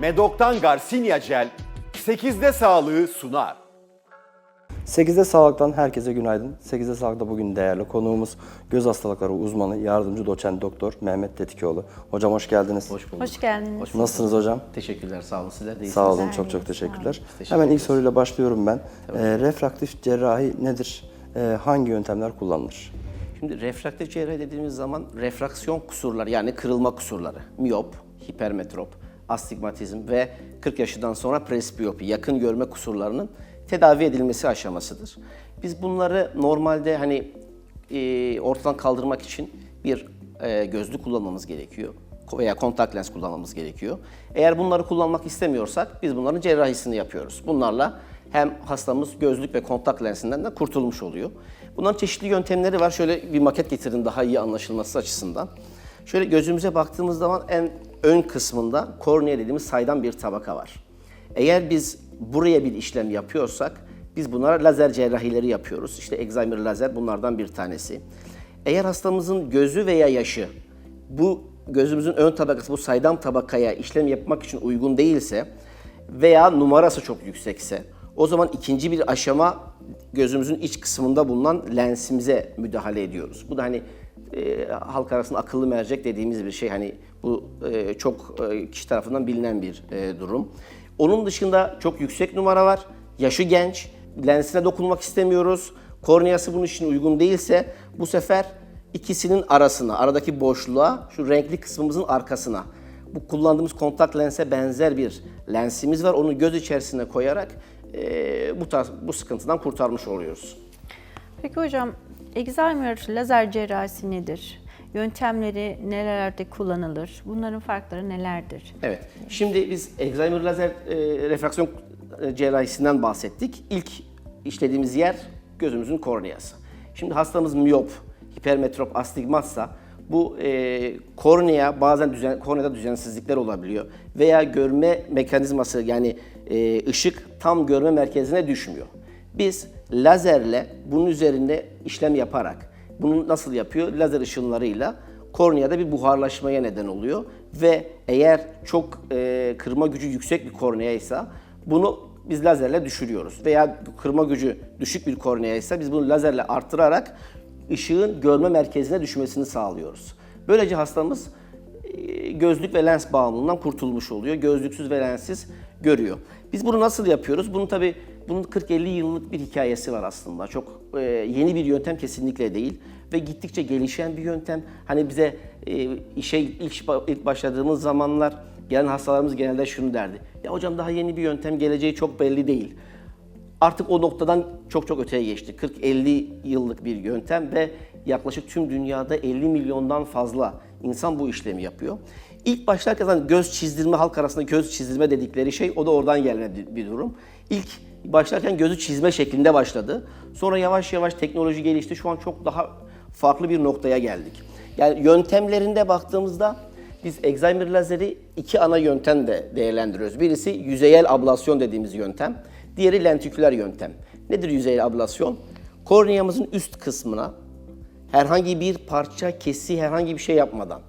Medok'tan Garcinia Gel 8'de sağlığı sunar. 8'de Sağlık'tan herkese günaydın. 8'de Sağlık'ta bugün değerli konuğumuz göz hastalıkları uzmanı, yardımcı doçent doktor Mehmet Tetikioğlu. Hocam hoş geldiniz. Hoş bulduk. Hoş geldiniz. Nasılsınız hocam? Teşekkürler. Sağ olun. Sizler de iyisiniz. Sağ olun, çok çok teşekkürler. Teşekkür Hemen ilk soruyla başlıyorum ben. Ee, refraktif cerrahi nedir? Ee, hangi yöntemler kullanılır? Şimdi refraktif cerrahi dediğimiz zaman refraksiyon kusurları yani kırılma kusurları, miyop, hipermetrop, astigmatizm ve 40 yaşından sonra presbiyopi, yakın görme kusurlarının tedavi edilmesi aşamasıdır. Biz bunları normalde hani e, ortadan kaldırmak için bir e, gözlük kullanmamız gerekiyor veya kontak lens kullanmamız gerekiyor. Eğer bunları kullanmak istemiyorsak biz bunların cerrahisini yapıyoruz. Bunlarla hem hastamız gözlük ve kontak lensinden de kurtulmuş oluyor. Bunların çeşitli yöntemleri var. Şöyle bir maket getirdim daha iyi anlaşılması açısından. Şöyle gözümüze baktığımız zaman en ön kısmında kornea dediğimiz saydam bir tabaka var. Eğer biz buraya bir işlem yapıyorsak biz bunlara lazer cerrahileri yapıyoruz. İşte Excimer lazer bunlardan bir tanesi. Eğer hastamızın gözü veya yaşı bu gözümüzün ön tabakası bu saydam tabakaya işlem yapmak için uygun değilse veya numarası çok yüksekse o zaman ikinci bir aşama gözümüzün iç kısmında bulunan lensimize müdahale ediyoruz. Bu da hani e, halk arasında akıllı mercek dediğimiz bir şey. Hani bu e, çok e, kişi tarafından bilinen bir e, durum. Onun dışında çok yüksek numara var. Yaşı genç. Lensine dokunmak istemiyoruz. Korneası bunun için uygun değilse bu sefer ikisinin arasına, aradaki boşluğa, şu renkli kısmımızın arkasına bu kullandığımız kontak lense benzer bir lensimiz var. Onu göz içerisine koyarak e, bu tarz, bu sıkıntıdan kurtarmış oluyoruz. Peki hocam, Alzheimer lazer cerrahisi nedir? Yöntemleri nelerde kullanılır? Bunların farkları nelerdir? Evet. Şimdi biz Alzheimer lazer e, refraksiyon e, cerrahisinden bahsettik. İlk işlediğimiz yer gözümüzün korneası. Şimdi hastamız miyop, hipermetrop, astigmatsa bu e, kornea bazen düzen, korneada düzensizlikler olabiliyor veya görme mekanizması yani e, ışık tam görme merkezine düşmüyor. Biz lazerle bunun üzerinde işlem yaparak bunu nasıl yapıyor? Lazer ışınlarıyla korneada bir buharlaşmaya neden oluyor ve eğer çok e, kırma gücü yüksek bir korneaysa bunu biz lazerle düşürüyoruz. Veya kırma gücü düşük bir korneaysa biz bunu lazerle arttırarak ışığın görme merkezine düşmesini sağlıyoruz. Böylece hastamız e, gözlük ve lens bağımlılığından kurtulmuş oluyor. Gözlüksüz ve lenssiz görüyor. Biz bunu nasıl yapıyoruz? Bunun tabi bunun 40-50 yıllık bir hikayesi var aslında. Çok e, yeni bir yöntem kesinlikle değil ve gittikçe gelişen bir yöntem. Hani bize e, işe ilk, ilk başladığımız zamanlar gelen hastalarımız genelde şunu derdi. Ya hocam daha yeni bir yöntem geleceği çok belli değil. Artık o noktadan çok çok öteye geçti. 40-50 yıllık bir yöntem ve yaklaşık tüm dünyada 50 milyondan fazla insan bu işlemi yapıyor. İlk başlarken göz çizdirme, halk arasında göz çizdirme dedikleri şey o da oradan gelen bir durum. İlk başlarken gözü çizme şeklinde başladı. Sonra yavaş yavaş teknoloji gelişti. Şu an çok daha farklı bir noktaya geldik. Yani yöntemlerinde baktığımızda biz Alzheimer lazeri iki ana yöntem de değerlendiriyoruz. Birisi yüzeyel ablasyon dediğimiz yöntem. Diğeri lentiküler yöntem. Nedir yüzeyel ablasyon? Korneamızın üst kısmına herhangi bir parça, kesi, herhangi bir şey yapmadan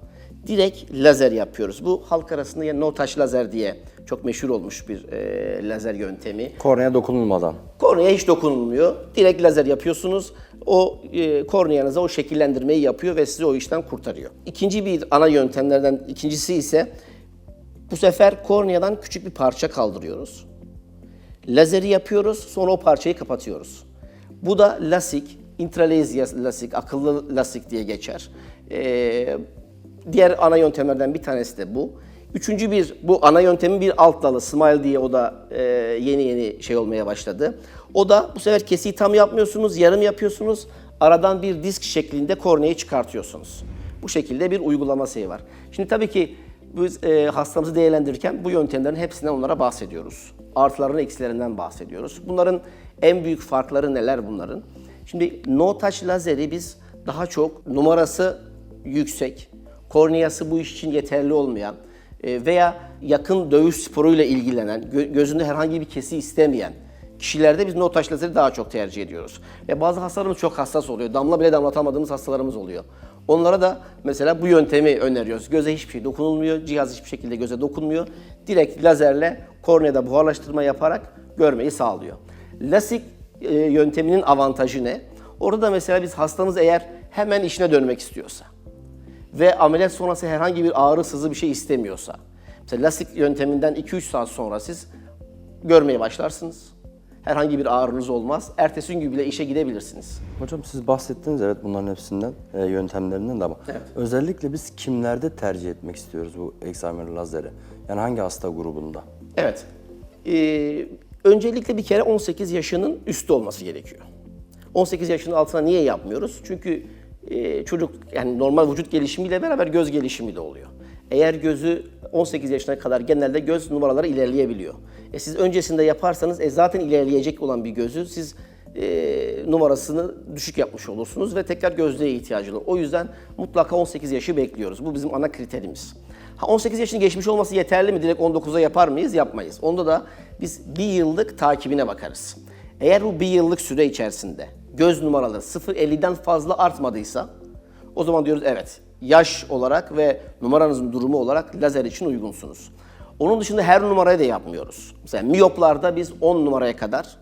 direkt lazer yapıyoruz. Bu halk arasında ya no touch lazer diye çok meşhur olmuş bir e, lazer yöntemi. Kornea dokunulmadan. Korneaya hiç dokunulmuyor. Direkt lazer yapıyorsunuz. O e, korneanıza o şekillendirmeyi yapıyor ve sizi o işten kurtarıyor. İkinci bir ana yöntemlerden ikincisi ise bu sefer korneadan küçük bir parça kaldırıyoruz. Lazeri yapıyoruz, sonra o parçayı kapatıyoruz. Bu da lasik, intralezia lasik, akıllı lasik diye geçer. Ee, diğer ana yöntemlerden bir tanesi de bu. Üçüncü bir, bu ana yöntemin bir alt dalı, smile diye o da e, yeni yeni şey olmaya başladı. O da bu sefer kesiyi tam yapmıyorsunuz, yarım yapıyorsunuz. Aradan bir disk şeklinde korneayı çıkartıyorsunuz. Bu şekilde bir uygulama şeyi var. Şimdi tabii ki biz e, hastamızı değerlendirirken bu yöntemlerin hepsinden onlara bahsediyoruz. Artılarını, eksilerinden bahsediyoruz. Bunların en büyük farkları neler bunların? Şimdi no touch lazeri biz daha çok numarası yüksek, korneası bu iş için yeterli olmayan veya yakın dövüş sporuyla ilgilenen, gö- gözünde herhangi bir kesi istemeyen kişilerde biz no touch daha çok tercih ediyoruz. Ve bazı hastalarımız çok hassas oluyor. Damla bile damlatamadığımız hastalarımız oluyor. Onlara da mesela bu yöntemi öneriyoruz. Göze hiçbir şey dokunulmuyor, cihaz hiçbir şekilde göze dokunmuyor. Direkt lazerle korneada buharlaştırma yaparak görmeyi sağlıyor. LASIK e, yönteminin avantajı ne? Orada mesela biz hastamız eğer hemen işine dönmek istiyorsa ve ameliyat sonrası herhangi bir ağrı sızı bir şey istemiyorsa. Mesela lasik yönteminden 2-3 saat sonra siz görmeye başlarsınız. Herhangi bir ağrınız olmaz. Ertesi gün bile işe gidebilirsiniz. Hocam siz bahsettiniz evet bunların hepsinden, e, yöntemlerinden de ama Evet. özellikle biz kimlerde tercih etmek istiyoruz bu Excimer lazeri? Yani hangi hasta grubunda? Evet. Ee, öncelikle bir kere 18 yaşının üstü olması gerekiyor. 18 yaşının altına niye yapmıyoruz? Çünkü e, çocuk yani normal vücut gelişimiyle beraber göz gelişimi de oluyor. Eğer gözü 18 yaşına kadar genelde göz numaraları ilerleyebiliyor. E siz öncesinde yaparsanız e zaten ilerleyecek olan bir gözü siz e, numarasını düşük yapmış olursunuz ve tekrar gözlüğe ihtiyacı olur. O yüzden mutlaka 18 yaşı bekliyoruz. Bu bizim ana kriterimiz. Ha 18 yaşını geçmiş olması yeterli mi? Direkt 19'a yapar mıyız? Yapmayız. Onda da biz bir yıllık takibine bakarız. Eğer bu bir yıllık süre içerisinde göz numaraları 0.50'den fazla artmadıysa o zaman diyoruz evet yaş olarak ve numaranızın durumu olarak lazer için uygunsunuz. Onun dışında her numarayı da yapmıyoruz. Mesela miyoplarda biz 10 numaraya kadar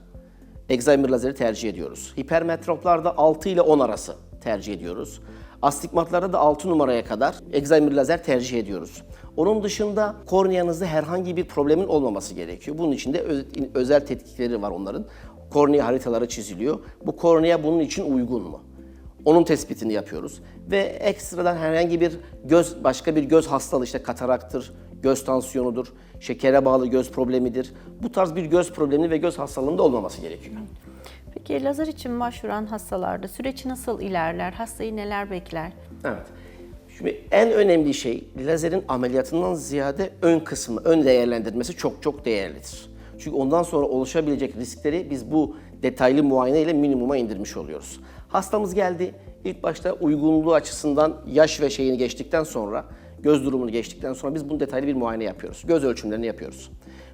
Excimer lazeri tercih ediyoruz. Hipermetroplarda 6 ile 10 arası tercih ediyoruz. Astigmatlarda da 6 numaraya kadar Excimer lazer tercih ediyoruz. Onun dışında korneanızda herhangi bir problemin olmaması gerekiyor. Bunun için de öz- özel tetkikleri var onların. Kornea haritaları çiziliyor. Bu kornea bunun için uygun mu? Onun tespitini yapıyoruz. Ve ekstradan herhangi bir göz, başka bir göz hastalığı işte kataraktır, göz tansiyonudur, şekere bağlı göz problemidir. Bu tarz bir göz problemi ve göz hastalığında olmaması gerekiyor. Peki lazer için başvuran hastalarda süreç nasıl ilerler? Hastayı neler bekler? Evet. Şimdi en önemli şey lazerin ameliyatından ziyade ön kısmı, ön değerlendirmesi çok çok değerlidir. Çünkü ondan sonra oluşabilecek riskleri biz bu detaylı muayene ile minimuma indirmiş oluyoruz. Hastamız geldi. İlk başta uygunluğu açısından yaş ve şeyini geçtikten sonra, göz durumunu geçtikten sonra biz bunu detaylı bir muayene yapıyoruz. Göz ölçümlerini yapıyoruz.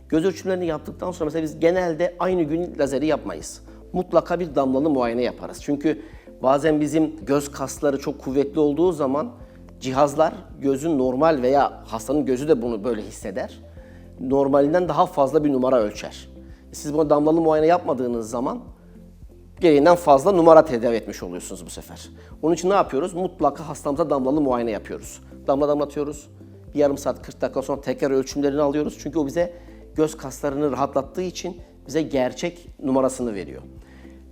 Göz ölçümlerini yaptıktan sonra mesela biz genelde aynı gün lazeri yapmayız. Mutlaka bir damlalı muayene yaparız. Çünkü bazen bizim göz kasları çok kuvvetli olduğu zaman cihazlar gözün normal veya hastanın gözü de bunu böyle hisseder. Normalinden daha fazla bir numara ölçer. Siz buna damlalı muayene yapmadığınız zaman gereğinden fazla numara tedavi etmiş oluyorsunuz bu sefer. Onun için ne yapıyoruz? Mutlaka hastamıza damlalı muayene yapıyoruz. Damla damlatıyoruz. Bir yarım saat 40 dakika sonra tekrar ölçümlerini alıyoruz. Çünkü o bize göz kaslarını rahatlattığı için bize gerçek numarasını veriyor.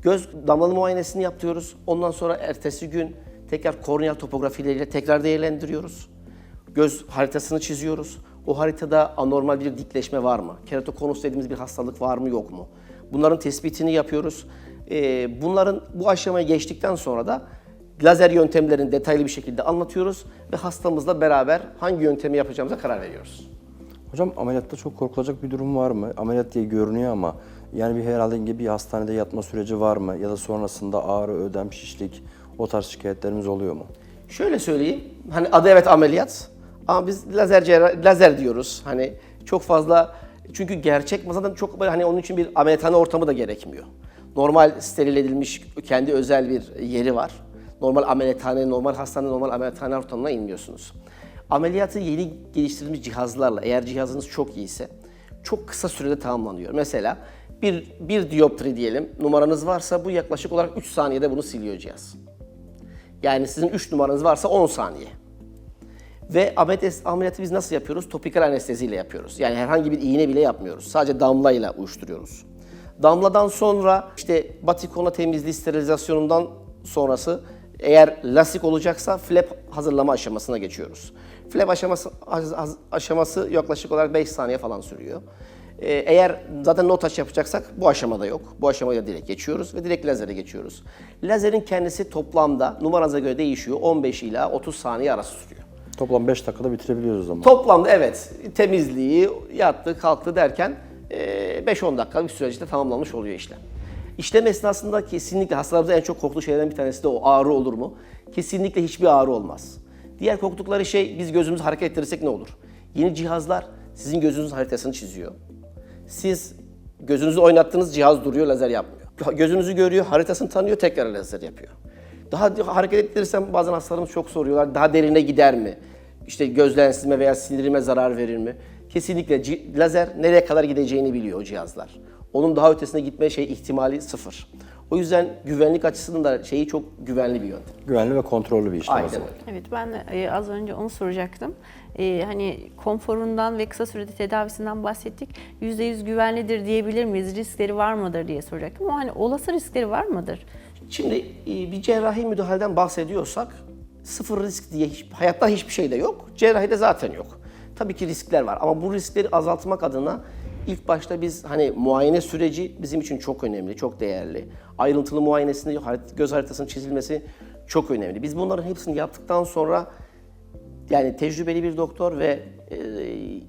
Göz damlalı muayenesini yapıyoruz. Ondan sonra ertesi gün tekrar korneal topografileriyle tekrar değerlendiriyoruz. Göz haritasını çiziyoruz. O haritada anormal bir dikleşme var mı? Keratokonus dediğimiz bir hastalık var mı yok mu? Bunların tespitini yapıyoruz. Ee, bunların bu aşamayı geçtikten sonra da lazer yöntemlerini detaylı bir şekilde anlatıyoruz ve hastamızla beraber hangi yöntemi yapacağımıza karar veriyoruz. Hocam ameliyatta çok korkulacak bir durum var mı? Ameliyat diye görünüyor ama yani bir herhalde bir hastanede yatma süreci var mı? Ya da sonrasında ağrı, ödem, şişlik o tarz şikayetlerimiz oluyor mu? Şöyle söyleyeyim. Hani adı evet ameliyat ama biz lazer lazer diyoruz. Hani çok fazla çünkü gerçek zaten çok böyle hani onun için bir ameliyathane ortamı da gerekmiyor. Normal steril edilmiş kendi özel bir yeri var. Normal ameliyathane, normal hastane, normal ameliyathane ortamına inmiyorsunuz. Ameliyatı yeni geliştirilmiş cihazlarla eğer cihazınız çok iyiyse çok kısa sürede tamamlanıyor. Mesela bir, bir dioptri diyelim numaranız varsa bu yaklaşık olarak 3 saniyede bunu siliyor cihaz. Yani sizin 3 numaranız varsa 10 saniye. Ve ameliyat- ameliyatı biz nasıl yapıyoruz? Topikal anesteziyle yapıyoruz. Yani herhangi bir iğne bile yapmıyoruz. Sadece damlayla uyuşturuyoruz. Damladan sonra işte batikona temizliği sterilizasyonundan sonrası eğer lasik olacaksa flap hazırlama aşamasına geçiyoruz. Flap aşaması aşaması yaklaşık olarak 5 saniye falan sürüyor. Ee, Eğer zaten notaç yapacaksak bu aşamada yok. Bu aşamaya direkt geçiyoruz ve direkt lazere geçiyoruz. Lazerin kendisi toplamda numaranıza göre değişiyor. 15 ila 30 saniye arası sürüyor. Toplam 5 dakikada bitirebiliyoruz o zaman. Toplamda evet temizliği, yattı, kalktı derken e, 5-10 dakikalık bir süreçte tamamlanmış oluyor işlem. İşlem esnasında kesinlikle hastalarımızın en çok korktuğu şeylerden bir tanesi de o ağrı olur mu? Kesinlikle hiçbir ağrı olmaz. Diğer korktukları şey biz gözümüzü hareket ettirirsek ne olur? Yeni cihazlar sizin gözünüzün haritasını çiziyor. Siz gözünüzü oynattığınız cihaz duruyor, lazer yapmıyor. Gözünüzü görüyor, haritasını tanıyor, tekrar lazer yapıyor. Daha hareket ettirirsem bazen hastalarımız çok soruyorlar. Daha derine gider mi? İşte göz lensime veya sinirime zarar verir mi? Kesinlikle lazer nereye kadar gideceğini biliyor o cihazlar. Onun daha ötesine gitme şey ihtimali sıfır. O yüzden güvenlik açısından da şeyi çok güvenli bir yöntem. Güvenli ve kontrollü bir işlem Aynen öyle. Evet ben de e, az önce onu soracaktım. E, hani konforundan ve kısa sürede tedavisinden bahsettik. %100 güvenlidir diyebilir miyiz? Riskleri var mıdır diye soracaktım. Ama hani olası riskleri var mıdır? Şimdi e, bir cerrahi müdahaleden bahsediyorsak sıfır risk diye hiç, hayatta hiçbir şey de yok. Cerrahide zaten yok. Tabii ki riskler var ama bu riskleri azaltmak adına ilk başta biz hani muayene süreci bizim için çok önemli, çok değerli. Ayrıntılı muayenesinde göz haritasının çizilmesi çok önemli. Biz bunların hepsini yaptıktan sonra yani tecrübeli bir doktor ve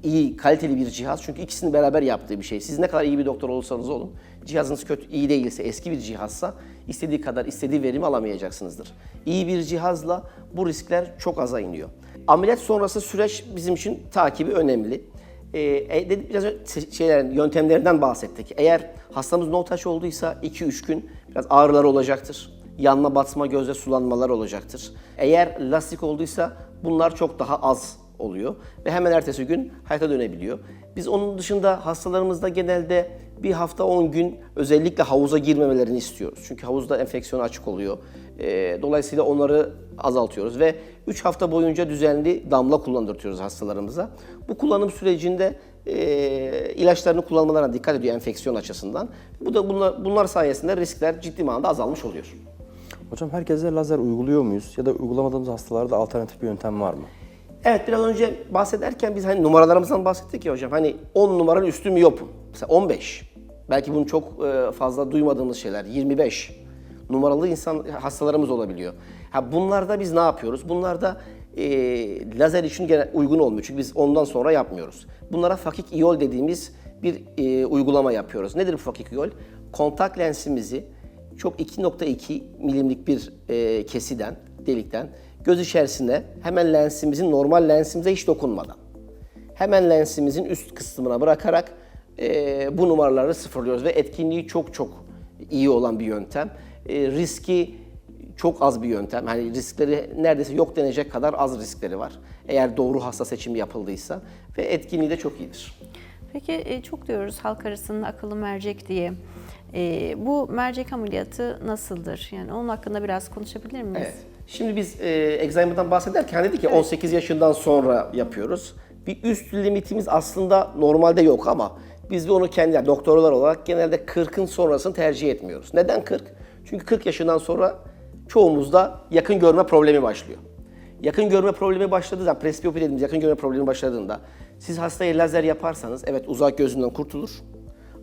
iyi, kaliteli bir cihaz. Çünkü ikisinin beraber yaptığı bir şey. Siz ne kadar iyi bir doktor olursanız olun, cihazınız kötü, iyi değilse, eski bir cihazsa istediği kadar istediği verimi alamayacaksınızdır. İyi bir cihazla bu riskler çok aza iniyor. Ameliyat sonrası süreç bizim için takibi önemli. E, e, dedik biraz şeyler, yöntemlerinden bahsettik. Eğer hastamız no touch olduysa 2-3 gün biraz ağrıları olacaktır yanma batma gözde sulanmalar olacaktır. Eğer lastik olduysa bunlar çok daha az oluyor ve hemen ertesi gün hayata dönebiliyor. Biz onun dışında hastalarımızda genelde bir hafta 10 gün özellikle havuza girmemelerini istiyoruz. Çünkü havuzda enfeksiyon açık oluyor. Ee, dolayısıyla onları azaltıyoruz ve 3 hafta boyunca düzenli damla kullandırtıyoruz hastalarımıza. Bu kullanım sürecinde e, ilaçlarını kullanmalarına dikkat ediyor enfeksiyon açısından. Bu da bunlar, bunlar sayesinde riskler ciddi manada azalmış oluyor. Hocam herkese lazer uyguluyor muyuz? Ya da uygulamadığımız hastalarda alternatif bir yöntem var mı? Evet biraz önce bahsederken biz hani numaralarımızdan bahsettik ya hocam. Hani 10 numaranın üstü miyopum. Mesela 15. Belki bunu çok e, fazla duymadığımız şeyler. 25 numaralı insan hastalarımız olabiliyor. Ha bunlarda biz ne yapıyoruz? Bunlarda e, lazer için gene uygun olmuyor. Çünkü biz ondan sonra yapmıyoruz. Bunlara fakik iyol dediğimiz bir e, uygulama yapıyoruz. Nedir bu fakik iyol? Kontak lensimizi çok 2.2 milimlik bir e, kesiden, delikten göz içerisine hemen lensimizin normal lensimize hiç dokunmadan hemen lensimizin üst kısmına bırakarak e, bu numaraları sıfırlıyoruz ve etkinliği çok çok iyi olan bir yöntem. E, riski çok az bir yöntem. Hani riskleri neredeyse yok denecek kadar az riskleri var. Eğer doğru hasta seçimi yapıldıysa ve etkinliği de çok iyidir. Peki e, çok diyoruz halk arasında akıllı mercek diye. E, bu mercek ameliyatı nasıldır? Yani onun hakkında biraz konuşabilir miyiz? Evet. Şimdi biz e, Alzheimer'dan bahsederken dedik ki 18 yaşından sonra yapıyoruz. Bir üst limitimiz aslında normalde yok ama biz de onu kendi yani doktorlar olarak genelde 40'ın sonrasını tercih etmiyoruz. Neden 40? Çünkü 40 yaşından sonra çoğumuzda yakın görme problemi başlıyor. Yakın görme problemi başladığı zaman, presbiyopi dediğimiz yakın görme problemi başladığında siz hastaya lazer yaparsanız evet uzak gözünden kurtulur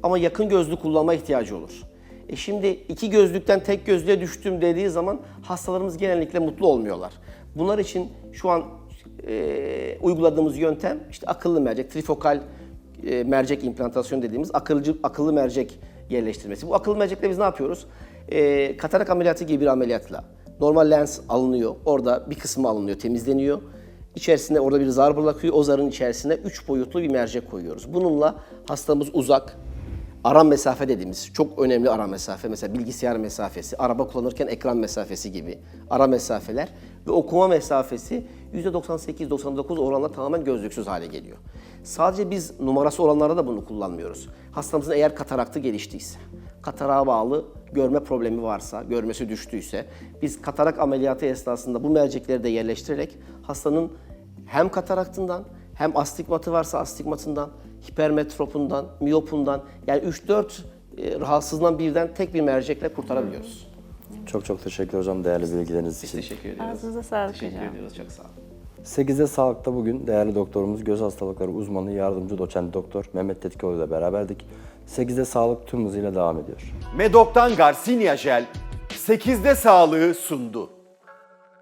ama yakın gözlü kullanma ihtiyacı olur. E şimdi iki gözlükten tek gözlüğe düştüm dediği zaman hastalarımız genellikle mutlu olmuyorlar. Bunlar için şu an e, uyguladığımız yöntem işte akıllı mercek, trifokal e, mercek implantasyon dediğimiz akılcı, akıllı mercek yerleştirmesi. Bu akıllı mercekle biz ne yapıyoruz? E, katarak ameliyatı gibi bir ameliyatla normal lens alınıyor. Orada bir kısmı alınıyor, temizleniyor. İçerisinde orada bir zar bırakıyor. O zarın içerisine 3 boyutlu bir mercek koyuyoruz. Bununla hastamız uzak, Aram mesafe dediğimiz çok önemli ara mesafe. Mesela bilgisayar mesafesi, araba kullanırken ekran mesafesi gibi ara mesafeler ve okuma mesafesi %98-99 oranla tamamen gözlüksüz hale geliyor. Sadece biz numarası olanlarda da bunu kullanmıyoruz. Hastamızın eğer kataraktı geliştiyse, katarağa bağlı görme problemi varsa, görmesi düştüyse biz katarak ameliyatı esnasında bu mercekleri de yerleştirerek hastanın hem kataraktından hem astigmatı varsa astigmatından, hipermetropundan, miyopundan yani 3-4 e, rahatsızlığından birden tek bir mercekle kurtarabiliyoruz. Çok çok teşekkür hocam değerli bilgileriniz için. Teşekkür ediyoruz. Ağzınıza sağlık Teşekkür hocam. ediyoruz. Çok sağ olun. 8'de Sağlık'ta bugün değerli doktorumuz, göz hastalıkları uzmanı, yardımcı doçent doktor Mehmet Tetkioğlu ile beraberdik. 8'de Sağlık tüm hızıyla devam ediyor. Medok'tan Garcinia Jel 8'de sağlığı sundu.